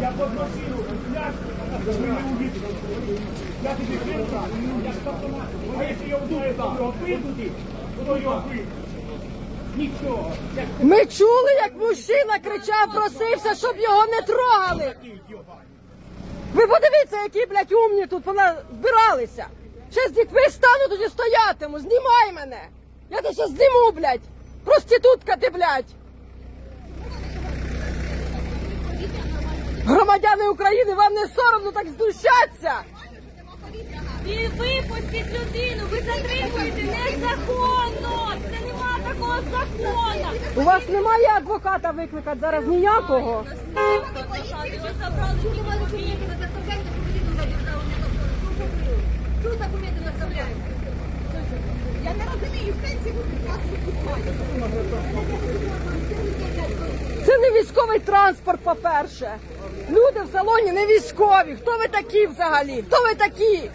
Я под машину, пляж, вы не увидите. Я тебе крыльца, я пацана. А если я ударю, то его выйдут, то его выйдут. Нічого. Я ж Ми чули, як мужчина кричав, просився, щоб його не трогали. такий йобаний. Ви подивіться, які, блядь, умні тут вона збиралися. Ще з дітьми стану тоді знімай мене. Я тебе ще зніму, блядь. Проститутка ти, блядь. Громадяни України, вам не соромно так знущатися? І випустіть людину, ви затримуєте незаконно. Це нема такого закону. У вас немає адвоката викликати зараз ніякого. Ви забрали Чого Це не військовий транспорт, по-перше. Люди в салоні не військові. Хто ви такі взагалі? Хто ви такі?